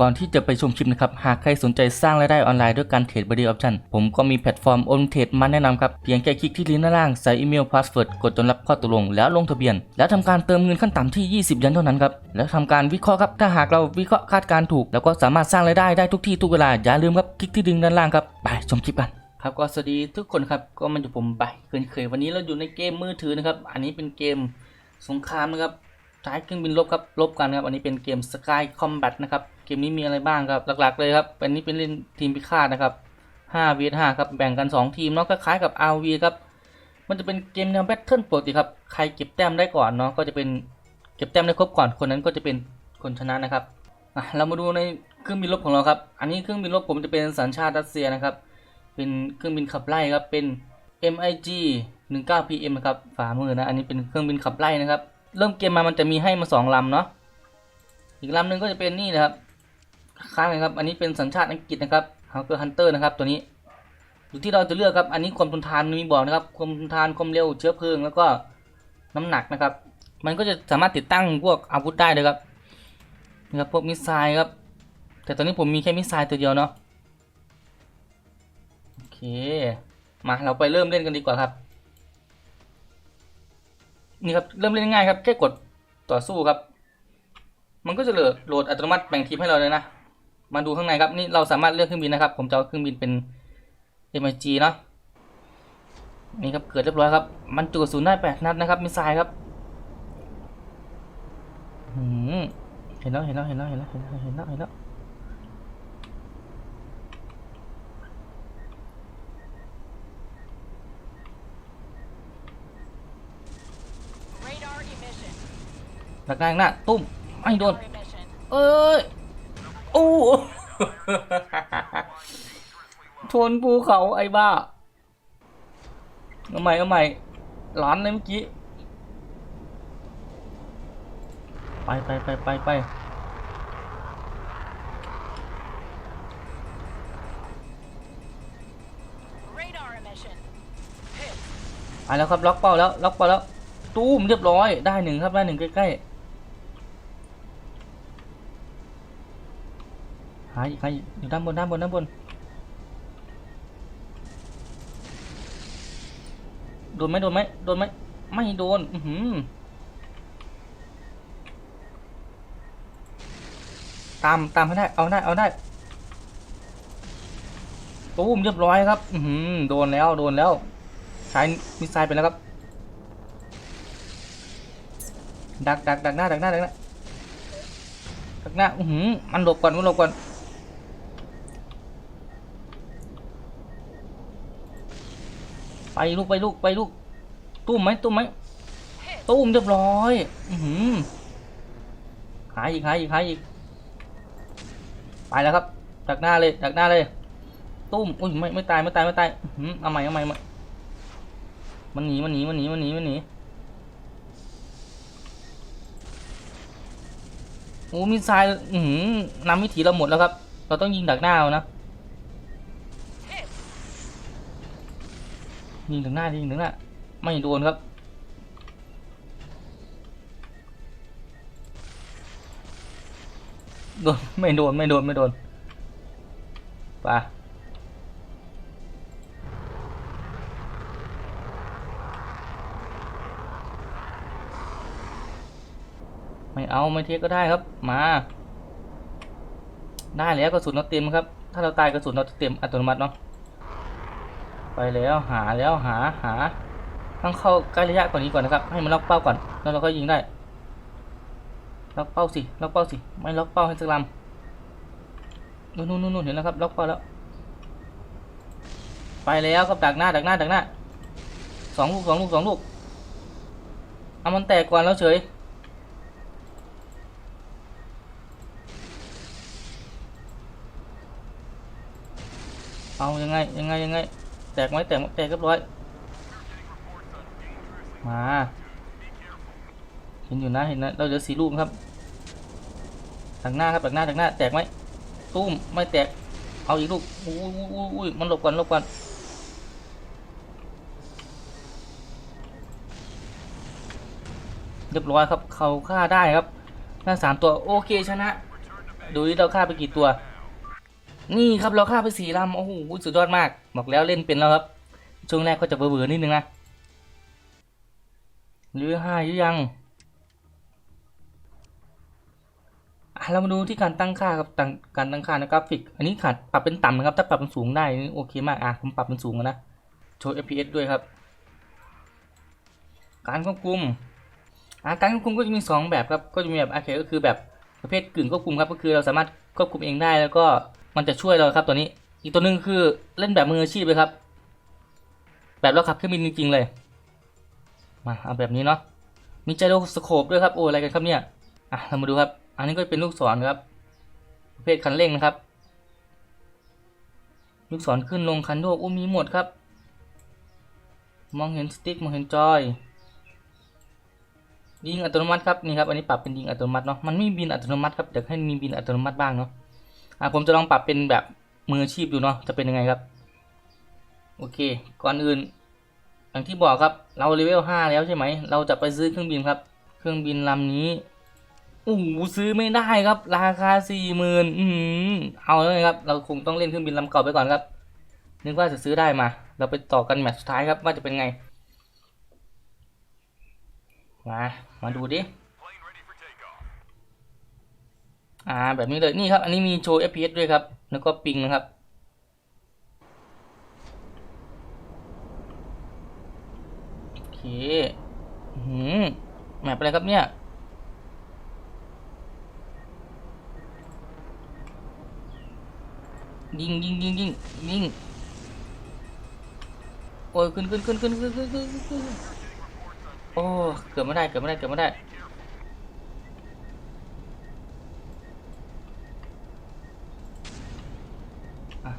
ก่อนที่จะไปชมคลิปนะครับ หากใครสนใจสร้างรายได้ออนไลน์ด้วยการเทรดบริออปชันผมก็มีแพลตฟอร์มโอนเทรดมาแนะนำครับ เพียงแค่คลิกที่ลิงก์ด้านล่าง ใส่อีเมลพาสเวิร์ดกดจนรับข้อตกลง แล้วลงทะเบียน แล้วทำการเติมเงินขั้นต่ำที่ 20 ยันเท่านั้นครับ แล้วทำการวิเคราะห์ครับ ถ้าหากเราวิเคราะห์คาดการณ์ถูก แล้วก็สามารถสร้างรายได้ได้ทุกที่ทุกเวลา อย่าลืมครับ คลิกที่ลิงก์ด้านล่างครับ ไปชมคลิปกันครับก็สวัสดีทุกคนครับ ก็มาอยู่ผมไปเช่นเคยวันนี้เราอยู่ในเกมมือถือนะครับ อันนี้เป็นเกมสงครามนะครับ ใช้เครื่องบินรบครับรบกันครับอันนี้เป็นเกม Sky Combat นะครับเกมนี้มีอะไรบ้างครับหลักๆเลยครับอันนี้เป็นเล่นทีมพิฆาตนะครับ5 v 5ครับแบ่งกัน 2 ทีมเนาะคล้ายๆกับ RV ครับมันจะเป็นเกมแนวแบทเทิลปกติครับใครเก็บแต้มได้ก่อนเนาะก็จะเป็นเก็บแต้มได้ครบก่อนคนนั้นก็จะเป็นคนชนะนะครับเรามาดูในเครื่องบินรบของเราครับ อันนี้เครื่องบินรบผมจะเป็นสัญชาติรัสเซียนะครับ เป็นเครื่องบินขับไล่ครับ เป็น MiG 19 PM นะครับ ฝ่ามือนะ อันนี้เป็นเครื่องบินขับไล่นะครับ เริ่มเกมมามันจะมีให้มาสองลำเนาะอีกลำหนึ่งก็จะเป็นนี่นะครับค้างนะครับ อันนี้เป็นสัญชาติอังกฤษนะครับฮาร์เกอร์ฮันเตอร์นะครับ ตัวนี้อยู่ที่เราจะเลือกครับ อันนี้ความทนทานมีบอกนะครับ ความทนทาน ความเร็ว เชื้อเพลิง แล้วก็น้ำหนักนะครับ มันก็จะสามารถติดตั้งพวกอาวุธได้เลยครับนะครับ พวกมิสไซล์ครับ แต่ตอนนี้ผมมีแค่มิสไซล์ตัวเดียวเนาะ โอเค มาเราไปเริ่มเล่นกันดีกว่าครับ นี่ครับเริ่มเล่นง่ายครับแค่กดต่อสู้ครับ มันก็จะโหลดอัตโนมัติแบ่งทีมให้เราเลยนะ มาดูข้างในครับนี่เราสามารถเลือกเครื่องบินนะครับ ผมจะเอาเครื่องบินเป็น MG เนาะนี่ครับเกิดเรียบร้อยครับ มันจุกระสุนได้แปดนัดนะครับมิสไซล์ครับเห็นแล้วเห็นแล้วเห็นแล้วเห็นแล้วเห็นแล้วเห็นแล้วเห็นแล้ว Radar emission. หลักหน้าหน้าตุ้มไม่โดน Radar emission. เอ้ยโอ้ชนภูเขาไอ้บ้าเอาใหม่เอาใหม่ร้อนเลยเมื่อกี้ ไปไปไปไปไป Radar emission. Hit. ไปแล้วครับล็อกเป้าแล้วล็อกเป้าแล้ว ตู้มเรียบร้อยได้หนึ่งครับได้หนึ่งใกล้ๆ หายอีกหายอยู่ด้านบนด้านบนด้านบนโดนไหมโดนไหมโดนไหมไม่โดนอือหือตามตามให้ได้เอาได้เอาได้ตู้มเรียบร้อยครับอือหือโดนแล้วโดนแล้วใช้มิสไซล์ไปแล้วครับดักดักดักหน้าดักหน้าดักหน้าดักหน้าอือหือมันหลบก่อนมันหลบก่อน ไปลูกไปลูกไปลูกตุ้มไหมตุ้มไหมตุ้มเรียบร้อยอืหายอีกหายอีกหายอีกไปแล้วครับดักหน้าเลยดักหน้าเลย ตุ้มอุ้ยไม่ไม่ตายไม่ตายไม่ตายอื้อหือเอาใหม่เอาใหม่เอาใหม่มันหนีมันหนีมันหนีมันหนีมันหนีโอ้มีทรายอือหือนำวิถีเราหมดแล้วครับ เราต้องยิงดักหน้าเอานะ ยิงถึงหน้ายิงถึงหน้าไม่โดนครับโดนไม่โดนไม่โดนไม่โดนไปไม่เอาไม่เทคก็ได้ครับ มาได้แล้วกระสุนเราเต็มครับ ถ้าเราตายกระสุนเราเต็มอัตโนมัติเนาะ ไปแล้วหาแล้วหาหาต้องเข้าใกล้ระยะกว่านี้ก่อนนะครับ ให้มันล็อกเป้าก่อนแล้วเราก็ยิงได้ล็อกเป้าสิล็อกเป้าสิไม่ล็อกเป้าให้สักลำนู่นนู่นนู่นเห็นแล้วครับล็อกเป้าแล้ว ไปแล้วครับดักหน้าดักหน้าดักหน้าสองลูกสองลูกสองลูกเอามันแตกก่อนแล้วเฉยเอายังไงยังไงยังไง แตกไหมแตกแตกเรียบร้อย มาเห็นอยู่นะเห็นนะเราเหลือสีลูกครับดักหน้าครับดักหน้าดักหน้า แตกไหมตุ้มไม่แตกเอาอีกลูกอุ้ยอุ้ยอุ้ยมันหลบก่อนหลบก่อนเรียบร้อยครับเขาฆ่าได้ครับหน้าสามตัวโอเคชนะ ดูที่เราฆ่าไปกี่ตัว นี่ครับเราฆ่าไปสี่ลำโอ้โหสุดยอดมาก บอกแล้วเล่นเป็นแล้วครับ ช่วงแรกก็จะเบื่อๆนิดนึงนะหรือห้าหรือยังอะเรามาดูที่การตั้งค่าครับการตั้งค่าในกราฟิก อันนี้ขาดปรับเป็นต่ำนะครับ ถ้าปรับเป็นสูงได้นี่โอเคมากอะผมปรับเป็นสูงนะโชว์ FPS ด้วยครับ การควบคุมอะการควบคุมก็จะมี 2 แบบครับ ก็จะมีแบบอาเคก็คือแบบประเภทกึ่งควบคุมครับ ก็คือเราสามารถควบคุมเองได้แล้วก็ มันจะช่วยเราครับตัวนี้ อีกตัวหนึ่งคือเล่นแบบมืออาชีพเลยครับ แบบเราขับเครื่องบินจริงๆเลย มาเอาแบบนี้เนาะ มีไจโรสโคปด้วยครับ โอ้อะไรกันครับเนี่ย อะเรามาดูครับ อันนี้ก็เป็นลูกศรครับ ประเภทคันเร่งนะครับ ลูกศรขึ้นลงคันโยกอู้มีหมดครับ มองเห็นสติ๊กมองเห็นจอยยิงอัตโนมัติครับนี่ครับอันนี้ปรับเป็นยิงอัตโนมัติเนาะมันไม่มีบินอัตโนมัติครับเดี๋ยวให้มีบินอัตโนมัติบ้างเนาะ อะผมจะลองปรับเป็นแบบมืออาชีพดูเนาะจะเป็นยังไงครับ โอเค ก่อนอื่น อย่างที่บอกครับเราเลเวล5แล้วใช่ไหม เราจะไปซื้อเครื่องบินครับ เครื่องบินลำนี้โอ้โหซื้อไม่ได้ครับ ราคาสี่หมื่นอืมเอาเลยครับ เราคงต้องเล่นเครื่องบินลำเก่าไปก่อนครับ นึกว่าจะซื้อได้มา เราไปต่อกันแมตช์สุดท้ายครับว่าจะเป็นไง มา มาดูดิ อ่าแบบนี้เลยนี่ครับ อันนี้มีโชว์ FPS ด้วยครับ แล้วก็ปิงนะครับโอเคหืมแมปอะไรครับเนี่ยยิงยิงยิงยิงยิงโอ้ยขึ้นขึ้นขึ้นขึ้นขึ้นขึ้นขึ้นโอ้เกิดไม่ได้เกิดไม่ได้เกิดไม่ได้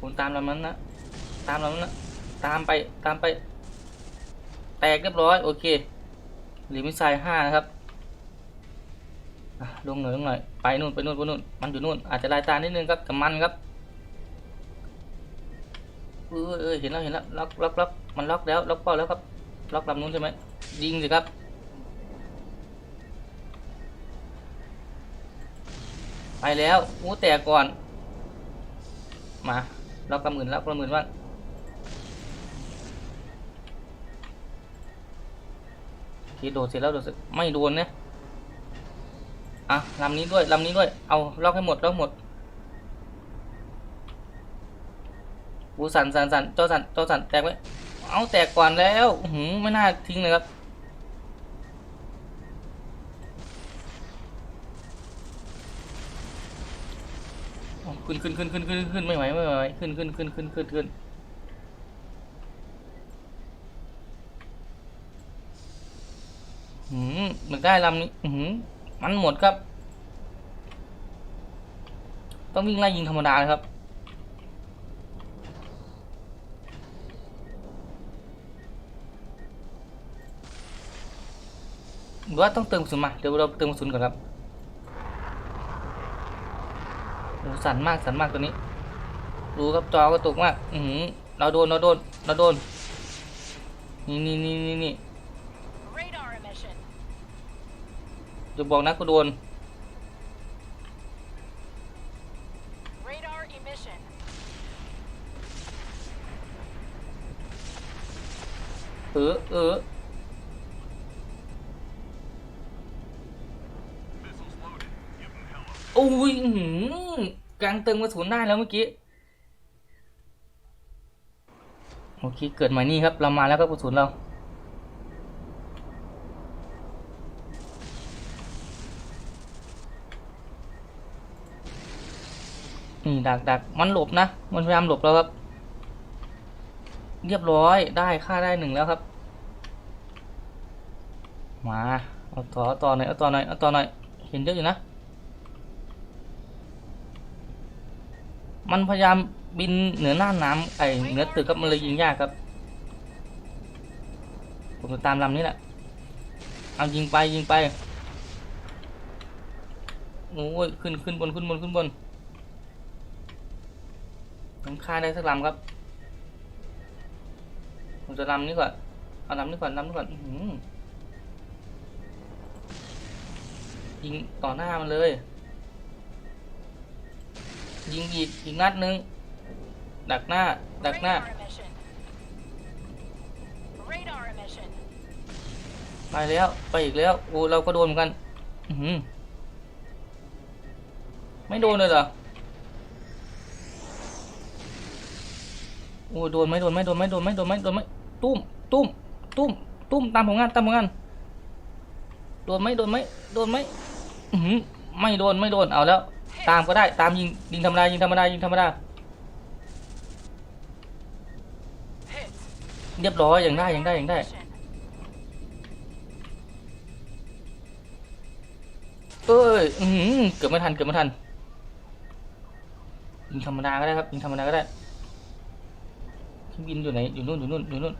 คุณตามลำนั้นนะ ตามลำนั้นนะ ตามไปตามไป แตกเรียบร้อย โอเคหรือมิสไซล์ห้านะครับลงหน่อยลงหน่อยไปนู่นไปนู่นไปนู่นมันอยู่นู่นอาจจะลายตานิดนึงครับแต่มันครับเออเออเห็นแล้วเห็นแล้วล็อกล็อกล็อกมันล็อกแล้วล็อกเป้าแล้วครับล็อกลำนู้นใช่ไหมยิงสิครับไปแล้วอู้แตกก่อน มา ล็อกลำอื่นแล็อกลำอื่นว่างโอเคโดดเสร็จแล้วโดดเสร็จไม่โดนนะอะลำนี้ด้วยลำนี้ด้วย เอาล็อกให้หมดล็อกหมดบูสันสันสันจอสันจอสันแตกไว้เอาแตกก่อนแล้วหืมไม่น่าทิ้งเลยครับเอา ขึ้นขึ้นขึ้นขึ้นขึ้นขึ้นไม่ไหวไม่ไหวขึ้นขึ้นขึ้นขึ้นขึ้นขึ้นหืมมันได้ลำนี้หือมันหมดครับ ต้องวิ่งไล่ยิงธรรมดาเลยครับหรือว่าต้องเติมกระสุนมาเดี๋ยวเราเติมกระสุนก่อนครับโอ้ สั่นมากสั่นมากตัวนี้ดูครับจอกระตุกมาก อือหือเราโดนเราโดนเราโดน นี่นี่นี่นี่นี่ Radar emission. จะบอกนะกูโดน Radar emission. เออเออโอ้ยอื้อหือ กลางเติมกระสุนได้แล้วเมื่อกี้โอเคเกิดใหม่นี่ครับ เรามาแล้วก็กระสุนเรา นี่ดักดักมันหลบนะ มันพยายามหลบแล้วครับ เรียบร้อยได้ค่าได้หนึ่งแล้วครับ มา เอาต่อต่อหน่อยเอาต่อหน่อยเอาต่อหน่อยเห็นเยอะอยู่นะ มันพยายามบินเหนือหน้าน้ำไอเหนือตึกครับมันเลยยิงยากครับ ผมจะตามลำนี้แหละเอายิงไปยิงไปโอ้ยขึ้นขึ้นบนขึ้นบนขึ้นบนผมฆ่าได้สักลำครับ ผมจะลำนี้ก่อนเอาลำนี้ก่อนลำนี้ก่อนอยิงต่อหน้ามันเลย ยิงอีกอีกนัดนึง ดักหน้า ดักหน้าไปแล้วไปอีกแล้วโอ้เราก็โดนเหมือนกัน อือหือไม่โดนเลยเหรอโอ้โดนไหมโดนไหมโดนไหมโดนไหมโดนไหมโดนไหมตุ้มตุ้มตุ้มตุ้มตามผลงานตามผลงานโดนไหมโดนไหมโดนไหมอือหือไม่โดนไม่โดนเอาแล้ว ตามก็ได้ตามยิงยิงธรรมดายิงธรรมดายิงธรรมดาเรียบร้อยอย่างได้อย่างได้อย่างได้ เอ้ยอือหือเกือบไม่ทันเกือบไม่ทันยิงธรรมดาก็ได้ครับยิงธรรมดาก็ได้เครื่องบินอยู่ไหนอยู่นู่นอยู่นู่นอยู่นู่น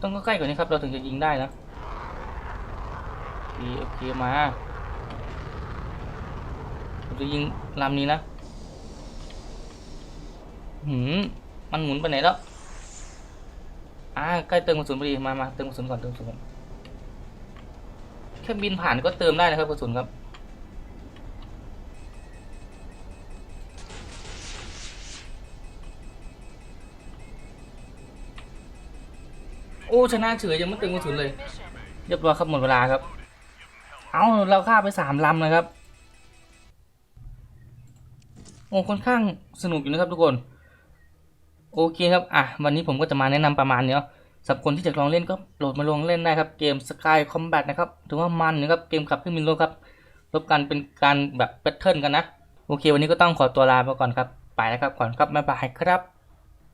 ต้องใกล้กว่านี้ครับ เราถึงจะยิงได้นะ โอเคโอเคมาผมจะยิงลำนี้นะหืมมันหมุนไปไหนแล้วอ่าใกล้เติมกระสุนพอดีมามาเติมกระสุนก่อนเติมกระสุนก่อนแค่บินผ่านก็เติมได้นะครับกระสุนครับโอ้ชนะเฉยยังไม่เติมกระสุนเลย เรียบร้อยครับหมดเวลาครับ เอาเราฆ่าไปสามลำนะครับ โอ้ค่อนข้างสนุกอยู่นะครับทุกคน โอเคครับ อะ วันนี้ผมก็จะมาแนะนำประมาณนี้เนาะสำหรับคนที่จะลองเล่นก็โหลดมาลองเล่นได้ครับ เกม Sky Combat นะครับ ถือว่ามันนะครับ เกมขับเครื่องบินรบครับ รบกันเป็นการแบบแบทเทิลกันนะ โอเค วันนี้ก็ต้องขอตัวลาไปก่อนครับ ไปแล้วครับก่อนครับบ๊ายบายครับ